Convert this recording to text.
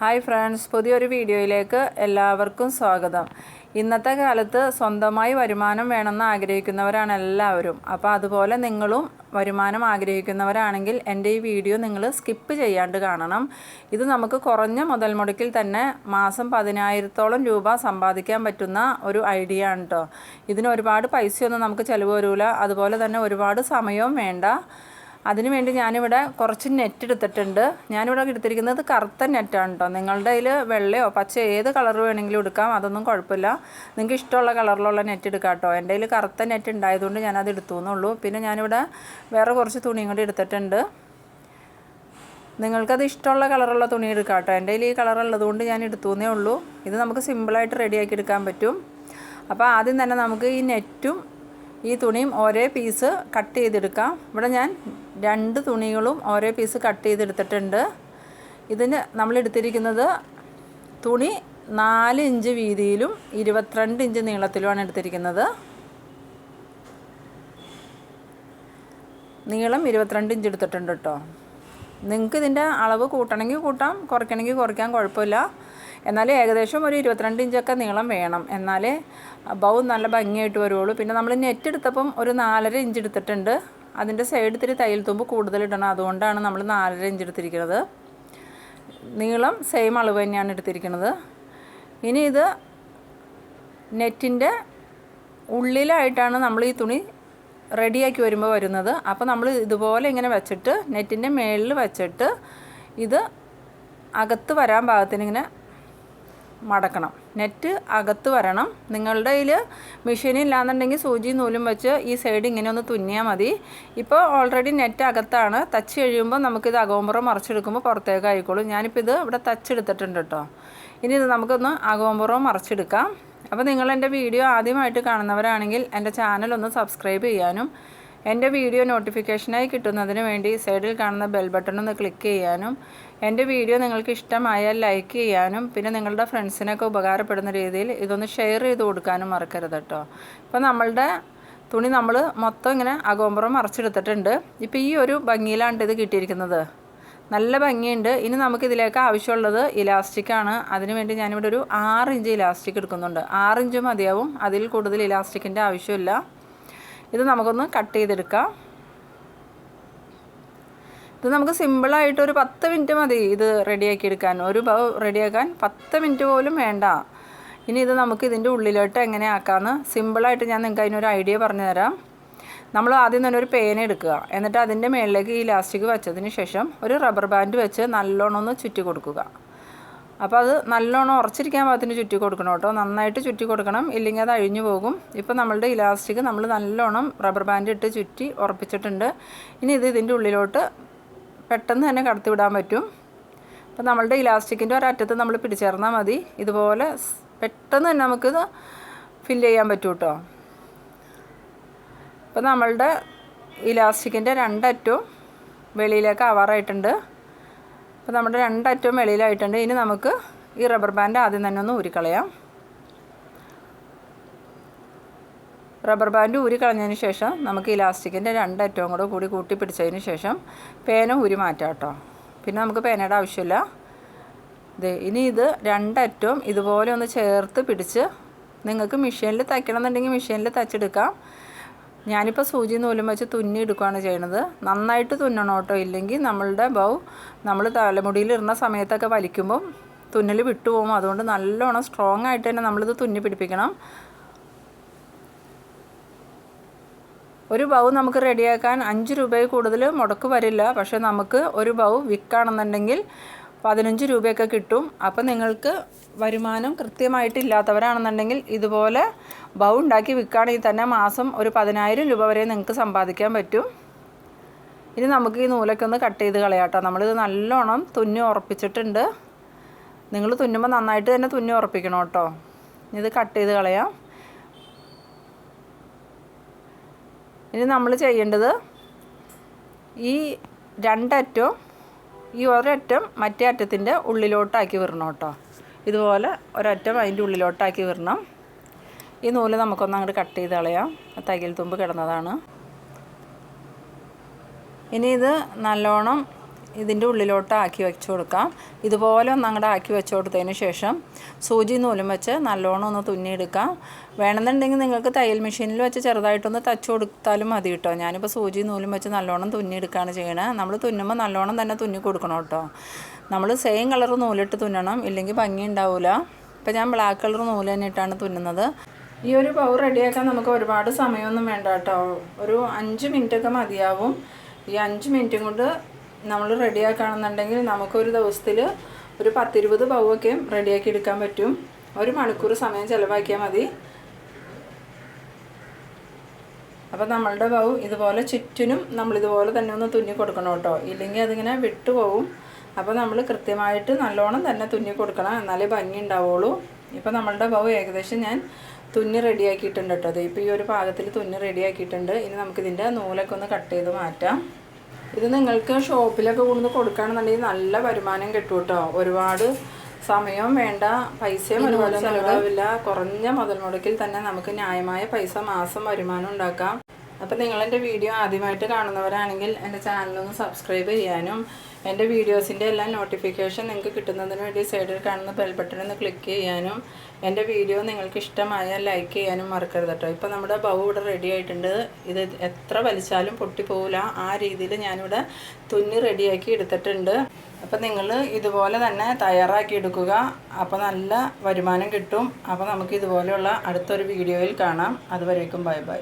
Hi friends പുതിയൊരു വീഡിയോയിലേക്ക് എല്ലാവർക്കും സ്വാഗതം. ഇന്നത്തെ കാലത്ത് സ്വന്തമായി വരുമാനം വേണമെന്ന് ആഗ്രഹിക്കുന്നവരാണ് എല്ലാവരും. അപ്പോൾ അതുപോലെ നിങ്ങളും വരുമാനം ആഗ്രഹിക്കുന്നവരാണെങ്കിൽ എന്റെ ഈ വീഡിയോ നിങ്ങൾ സ്കിപ്പ് ചെയ്യാണ്ട് കാണണം. ഇത് നമുക്ക് കുറഞ്ഞ മുതൽ മുടക്കിൽ തന്നെ മാസം പതിനായിരത്തോളം രൂപ സമ്പാദിക്കാൻ പറ്റുന്ന ഒരു ഐഡിയ ആണ് കേട്ടോ ഇതിന് ഒരുപാട് പൈസയൊന്നും നമുക്ക് ചിലവ് വരില്ല അതുപോലെ തന്നെ ഒരുപാട് സമയവും വേണ്ട. അതിനുവേണ്ടി ഞാനിവിടെ കുറച്ച് നെറ്റ് എടുത്തിട്ടുണ്ട്. ഞാനിവിടെ എടുത്തിരിക്കുന്നത് കറുത്ത നെറ്റാണ് കേട്ടോ നിങ്ങളുടെ കയ്യിൽ വെള്ളയോ പച്ച ഏത് കളർ വേണമെങ്കിലും എടുക്കാം. അതൊന്നും കുഴപ്പമില്ല. നിങ്ങൾക്ക് ഇഷ്ടമുള്ള കളറിലുള്ള നെറ്റ് എടുക്കാം കേട്ടോ എന്റെ കയ്യിൽ കറുത്ത നെറ്റ് ഉണ്ടായതുകൊണ്ട് ഞാനത് എടുത്തു എന്നുള്ളൂ. പിന്നെ ഞാനിവിടെ വേറെ കുറച്ച് തുണിയും കൂടി എടുത്തിട്ടുണ്ട്. നിങ്ങൾക്കത് ഇഷ്ടമുള്ള കളറുള്ള തുണി എടുക്കാം കേട്ടോ എന്റെ കയ്യിൽ ഈ കളർ ഉള്ളതുകൊണ്ട് ഞാൻ എടുത്തു എന്നേ ഉള്ളൂ. ഇത് നമുക്ക് സിമ്പിളായിട്ട് റെഡിയാക്കി എടുക്കാൻ പറ്റും. അപ്പോൾ ആദ്യം തന്നെ നമുക്ക് ഈ നെറ്റും ഈ തുണിയും ഒരേ പീസ് കട്ട് ചെയ്തെടുക്കാം. ഇവിടെ ഞാൻ രണ്ട് തുണികളും ഒരേ പീസ് കട്ട് ചെയ്തെടുത്തിട്ടുണ്ട്. ഇതിന് നമ്മൾ എടുത്തിരിക്കുന്നത് തുണി നാല് ഇഞ്ച് വീതിയിലും ഇരുപത്തിരണ്ട് ഇഞ്ച് നീളത്തിലുമാണ് എടുത്തിരിക്കുന്നത്. നീളം ഇരുപത്തിരണ്ട് ഇഞ്ച് എടുത്തിട്ടുണ്ട് കേട്ടോ. നിങ്ങൾക്ക് ഇതിന്റെ അളവ് കൂട്ടണമെങ്കിൽ കൂട്ടാം കുറയ്ക്കണമെങ്കിൽ കുറയ്ക്കാൻ കുഴപ്പമില്ല. എന്നാലും ഏകദേശം ഒരു ഇരുപത്തിരണ്ട് ഇഞ്ചൊക്കെ നീളം വേണം. എന്നാലേ ബൗ നല്ല ഭംഗിയായിട്ട് വരുള്ളൂ പിന്നെ നമ്മൾ നെറ്റ് എടുത്തപ്പം ഒരു നാലര ഇഞ്ച് എടുത്തിട്ടുണ്ട്. അതിന്റെ സൈഡ് ഇത്തിരി തയ്യൽ തുമ്പ് കൂടുതൽ ഇടണം. അതുകൊണ്ടാണ് നമ്മൾ നാലര ഇഞ്ച് എടുത്തിരിക്കുന്നത്. നീളം സെയിം അളവ് തന്നെയാണ് എടുത്തിരിക്കുന്നത്. ഇനി ഇത് നെറ്റിന്റെ ഉള്ളിലായിട്ടാണ് നമ്മൾ ഈ തുണി റെഡിയാക്കി വരുമ്പോൾ വരുന്നത്. അപ്പോൾ നമ്മൾ ഇതുപോലെ ഇങ്ങനെ വെച്ചിട്ട് നെറ്റിന്റെ മേളിൽ വെച്ചിട്ട് ഇത് അകത്ത് വരാൻ പാകത്തിന് ഇങ്ങനെ മടക്കണം. നെറ്റ് അകത്ത് വരണം. നിങ്ങളുടെ കയ്യിൽ മെഷീൻ ഇല്ലാന്നുണ്ടെങ്കിൽ സൂചി നൂലും വെച്ച് ഈ സൈഡ് ഇങ്ങനെ ഒന്ന് തുന്നിയാൽ മതി. ഇപ്പോൾ ഓൾറെഡി നെറ്റ് അകത്താണ്. തച്ച് കഴിയുമ്പോൾ നമുക്കിത് അകോമ്പുറം മറിച്ചെടുക്കുമ്പോൾ പുറത്തേക്ക് ആയിക്കോളും. ഞാനിപ്പോൾ ഇത് ഇവിടെ തച്ചെടുത്തിട്ടുണ്ട് കേട്ടോ ഇനി ഇത് നമുക്കൊന്ന് അകോമ്പുറം മറിച്ചെടുക്കാം. അപ്പോൾ നിങ്ങൾ എന്റെ വീഡിയോ ആദ്യമായിട്ട് കാണുന്നവരാണെങ്കിൽ എന്റെ ചാനൽ ഒന്ന് സബ്സ്ക്രൈബ് ചെയ്യാനും എന്റെ വീഡിയോ നോട്ടിഫിക്കേഷനായി കിട്ടുന്നതിന് വേണ്ടി സൈഡിൽ കാണുന്ന ബെൽ ബട്ടൺ ഒന്ന് ക്ലിക്ക് ചെയ്യാനും എന്റെ വീഡിയോ നിങ്ങൾക്ക് ഇഷ്ടമായാൽ ലൈക്ക് ചെയ്യാനും പിന്നെ നിങ്ങളുടെ ഫ്രണ്ട്സിനൊക്കെ ഉപകാരപ്പെടുന്ന രീതിയിൽ ഇതൊന്ന് ഷെയർ ചെയ്ത് കൊടുക്കാനും മറക്കരുത് കേട്ടോ. ഇപ്പോൾ നമ്മളുടെ തുണി നമ്മൾ മൊത്തം ഇങ്ങനെ അകോമ്പറം മറച്ചെടുത്തിട്ടുണ്ട്. ഇപ്പോൾ ഈ ഒരു ഭംഗിയിലാണ് ഇത് കിട്ടിയിരിക്കുന്നത്. നല്ല ഭംഗിയുണ്ട്. ഇനി നമുക്കിതിലേക്ക് ആവശ്യമുള്ളത് ഇലാസ്റ്റിക്കാണ് അതിനുവേണ്ടി ഞാനിവിടെ ഒരു ആറ് ഇഞ്ച് ഇലാസ്റ്റിക് എടുക്കുന്നുണ്ട്. ആറ് ഇഞ്ച് മതിയാവും. അതിൽ കൂടുതൽ ഇലാസ്റ്റിക്കിന്റെ ആവശ്യമില്ല. ഇത് നമുക്കൊന്ന് കട്ട് ചെയ്തെടുക്കാം. ഇത് നമുക്ക് സിമ്പിളായിട്ട് ഒരു പത്ത് മിനിറ്റ് മതി ഇത് റെഡിയാക്കി എടുക്കാൻ. ഒരു ബൗ റെഡിയാക്കാൻ പത്ത് മിനിറ്റ് പോലും വേണ്ട. ഇനി ഇത് നമുക്ക് ഇതിന്റെ ഉള്ളിലോട്ട് എങ്ങനെ ആക്കാമെന്ന് സിമ്പിളായിട്ട് ഞാൻ നിങ്ങൾക്ക് അതിനൊരു ഐഡിയ പറഞ്ഞു തരാം നമ്മൾ ആദ്യം തന്നെ ഒരു പേന എടുക്കുക. എന്നിട്ട് അതിന്റെ മുകളിലേക്ക് ഈ ലാസ്റ്റിക് വെച്ചതിന് ശേഷം ഒരു റബ്ബർ ബാൻഡ് വെച്ച് നല്ലോണം ഒന്ന് ചുറ്റി കൊടുക്കുക. അപ്പോൾ അത് നല്ലോണം ഉറച്ചിരിക്കാൻ പാകത്തിന് ചുറ്റി കൊടുക്കണം കേട്ടോ. നന്നായിട്ട് ചുറ്റി കൊടുക്കണം. ഇല്ലെങ്കിൽ അത് അഴിഞ്ഞു പോകും. ഇപ്പോൾ നമ്മളുടെ ഇലാസ്റ്റിക് നമ്മൾ നല്ലോണം റബ്ബർ ബാൻഡ് ഇട്ട് ചുറ്റി ഉറപ്പിച്ചിട്ടുണ്ട്. ഇനി ഇത് ഇതിന്റെ ഉള്ളിലോട്ട് പെട്ടെന്ന് തന്നെ കടത്തിവിടാൻ പറ്റും. അപ്പോൾ നമ്മളുടെ ഇലാസ്റ്റിക്കിന്റെ ഒരറ്റത്ത് നമ്മൾ പിടിച്ചേർന്നാൽ മതി. ഇതുപോലെ പെട്ടെന്ന് തന്നെ നമുക്കിത് ഫില്ല് ചെയ്യാൻ പറ്റും കേട്ടോ. ഇപ്പോൾ നമ്മളുടെ ഇലാസ്റ്റിക്കിന്റെ രണ്ടറ്റവും വെളിയിലേക്ക് അവറായിട്ടുണ്ട് അപ്പോൾ നമ്മുടെ രണ്ടറ്റവും വെളിയിലായിട്ടുണ്ട്. ഇനി നമുക്ക് ഈ റബ്ബർ ബാൻഡ് ആദ്യം തന്നെ ഒന്ന് ഊരിക്കളയാം. റബ്ബർ ബാൻഡ് ഊരിക്കളഞ്ഞതിന് ശേഷം നമുക്ക് ഇലാസ്റ്റിക്കിന്റെ രണ്ടറ്റവും കൂടെ കൂടി കൂട്ടി പിടിച്ചതിന് ശേഷം പേന ഊരി മാറ്റാം കേട്ടോ. പിന്നെ നമുക്ക് പേനയുടെ ആവശ്യമില്ല. ഇത് ഇനി ഇത് രണ്ടറ്റവും ഇതുപോലെ ഒന്ന് ചേർത്ത് പിടിച്ച് നിങ്ങൾക്ക് മെഷീനിൽ തയ്ക്കണം എന്നുണ്ടെങ്കിൽ മെഷീനിൽ തച്ചെടുക്കാം ഞാനിപ്പോൾ സൂചി നൂലും വെച്ച് തുന്നി എടുക്കുകയാണ് ചെയ്യണത് നന്നായിട്ട് തുന്നണം കേട്ടോ. ഇല്ലെങ്കിൽ നമ്മളുടെ ബൗ നമ്മൾ തലമുടിയിലിരുന്ന സമയത്തൊക്കെ വലിക്കുമ്പം തുന്നൽ വിട്ടുപോകും. അതുകൊണ്ട് നല്ലോണം സ്ട്രോങ് ആയിട്ട് തന്നെ നമ്മളിത് തുന്നി പിടിപ്പിക്കണം. ഒരു ബൗ നമുക്ക് റെഡിയാക്കാൻ അഞ്ച് രൂപയിൽ കൂടുതൽ മുടക്ക് വരില്ല. പക്ഷേ നമുക്ക് ഒരു ബൗ വിൽക്കുകയാണെന്നുണ്ടെങ്കിൽ പതിനഞ്ച് രൂപയൊക്കെ കിട്ടും. അപ്പോൾ നിങ്ങൾക്ക് വരുമാനം കൃത്യമായിട്ട് ഇല്ലാത്തവരാണെന്നുണ്ടെങ്കിൽ ഇതുപോലെ ബൗ ഉണ്ടാക്കി വിൽക്കുകയാണെങ്കിൽ തന്നെ മാസം ഒരു പതിനായിരം രൂപ വരെ നിങ്ങൾക്ക് സമ്പാദിക്കാൻ പറ്റും. ഇനി നമുക്ക് ഈ നൂലൊക്കെ ഒന്ന് കട്ട് ചെയ്ത് കളയാട്ടോ. നമ്മളിത് നല്ലോണം തുന്നി ഉറപ്പിച്ചിട്ടുണ്ട്. നിങ്ങൾ തുന്നുമ്പോൾ നന്നായിട്ട് തന്നെ തുന്നി ഉറപ്പിക്കണം കേട്ടോ. ഇത് കട്ട് ചെയ്ത് കളയാം. ഇനി നമ്മൾ ചെയ്യേണ്ടത് ഈ രണ്ടറ്റവും ഈ ഒരറ്റം മറ്റേ അറ്റത്തിന്റെ ഉള്ളിലോട്ടാക്കി വരണം കേട്ടോ. ഇതുപോലെ ഒരറ്റം അതിന്റെ ഉള്ളിലോട്ടാക്കി വരണം ഈ നൂൽ നമുക്കൊന്ന് അങ്ങോട്ട് കട്ട് ചെയ്ത് കളയാം. തയ്യൽ തുമ്പ് കിടന്നതാണ്. ഇനി ഇത് നല്ലോണം ഇതിന്റെ ഉള്ളിലോട്ട് ആക്കി വെച്ച് കൊടുക്കാം. ഇതുപോലെ ഒന്ന് അങ്ങോട്ട് ആക്കി വെച്ച് കൊടുത്തതിന് ശേഷം സൂചി നൂലും വെച്ച് നല്ലോണം ഒന്ന് തുന്നിയെടുക്കാം. വേണമെന്നുണ്ടെങ്കിൽ നിങ്ങൾക്ക് തയ്യൽ മെഷീനിൽ വെച്ച് ചെറുതായിട്ടൊന്ന് തച്ച് കൊടുത്താലും മതി കേട്ടോ. ഞാനിപ്പോൾ സൂചി നൂലും വെച്ച് നല്ലോണം തുന്നിയെടുക്കുകയാണ് ചെയ്യണത് നമ്മൾ തുന്നുമ്പോൾ നല്ലോണം തന്നെ തുന്നി കൊടുക്കണം കേട്ടോ. നമ്മൾ സെയിം കളർ നൂലിട്ട് തുന്നണം. ഇല്ലെങ്കിൽ ഭംഗി ഉണ്ടാവില്ല ഇപ്പം ഞാൻ ബ്ലാക്ക് കളർ നൂൽ തന്നെ ഇട്ടാണ് തുന്നുന്നത്. ഈ ഒരു പൗ റെഡിയാക്കാൻ നമുക്ക് ഒരുപാട് സമയമൊന്നും വേണ്ട കേട്ടോ. ഒരു അഞ്ച് മിനിറ്റൊക്കെ മതിയാവും. ഈ അഞ്ച് മിനിറ്റും കൊണ്ട് നമ്മൾ റെഡിയാക്കുകയാണെന്നുണ്ടെങ്കിൽ നമുക്കൊരു ദിവസത്തിൽ ഒരു പത്തിരുപത് പൗവൊക്കെ റെഡിയാക്കി എടുക്കാൻ പറ്റും. ഒരു മണിക്കൂർ സമയം ചിലവാക്കിയാൽ മതി. അപ്പോൾ നമ്മളുടെ പവ് ഇതുപോലെ ചുറ്റിനും നമ്മൾ ഇതുപോലെ തന്നെ ഒന്ന് തുന്നി കൊടുക്കണം കേട്ടോ. ഇല്ലെങ്കിൽ അതിങ്ങനെ വിട്ടുപോകും അപ്പോൾ നമ്മൾ കൃത്യമായിട്ട് നല്ലോണം തന്നെ തുന്നി കൊടുക്കണം. എന്നാലേ ഭംഗി ഉണ്ടാവുള്ളൂ. ഇപ്പോൾ നമ്മളുടെ പവ് ഏകദേശം ഞാൻ തുന്നി റെഡിയാക്കിയിട്ടുണ്ട് കേട്ടോ. അത് ഇപ്പോൾ ഈ ഒരു പാകത്തിൽ തുന്നി റെഡിയാക്കിയിട്ടുണ്ട്. ഇനി നമുക്കിതിന്റെ നൂലൊക്കെ ഒന്ന് കട്ട് ചെയ്ത് മാറ്റാം. ഇത് നിങ്ങൾക്ക് ഷോപ്പിലൊക്കെ കൊണ്ടുവന്ന് കൊടുക്കുകയാണെന്നുണ്ടെങ്കിൽ നല്ല വരുമാനം കിട്ടും കേട്ടോ. ഒരുപാട് സമയവും വേണ്ട പൈസയും ഒരുപാട് ചിലവാവില്ല കുറഞ്ഞ മുതൽ മുടക്കിൽ തന്നെ നമുക്ക് ന്യായമായ പൈസ മാസം വരുമാനം ഉണ്ടാക്കാം. അപ്പോൾ നിങ്ങൾ എന്റെ വീഡിയോ ആദ്യമായിട്ട് കാണുന്നവരാണെങ്കിൽ എന്റെ ചാനലൊന്ന് സബ്സ്ക്രൈബ് ചെയ്യാനും എന്റെ വീഡിയോസിന്റെ എല്ലാം നോട്ടിഫിക്കേഷൻ നിങ്ങൾക്ക് കിട്ടുന്നതിന് വേണ്ടി സൈഡിൽ കാണുന്ന ബെൽ ബട്ടൺ ഒന്ന് ക്ലിക്ക് ചെയ്യാനും എന്റെ വീഡിയോ നിങ്ങൾക്ക് ഇഷ്ടമായാൽ ലൈക്ക് ചെയ്യാനും മറക്കരുത് കേട്ടോ ഇപ്പോൾ നമ്മുടെ ബൗ ഇവിടെ റെഡി ആയിട്ടുണ്ട്. ഇത് എത്ര വലിച്ചാലും പൊട്ടിപ്പോവില്ല ആ രീതിയിൽ ഞാനിവിടെ തുന്നി റെഡിയാക്കി എടുത്തിട്ടുണ്ട്. അപ്പോൾ നിങ്ങൾ ഇതുപോലെ തന്നെ തയ്യാറാക്കി എടുക്കുക. അപ്പോൾ നല്ല വരുമാനം കിട്ടും. അപ്പോൾ നമുക്ക് ഇതുപോലെയുള്ള അടുത്തൊരു വീഡിയോയിൽ കാണാം. അതുവരേക്കും ബൈ ബൈ.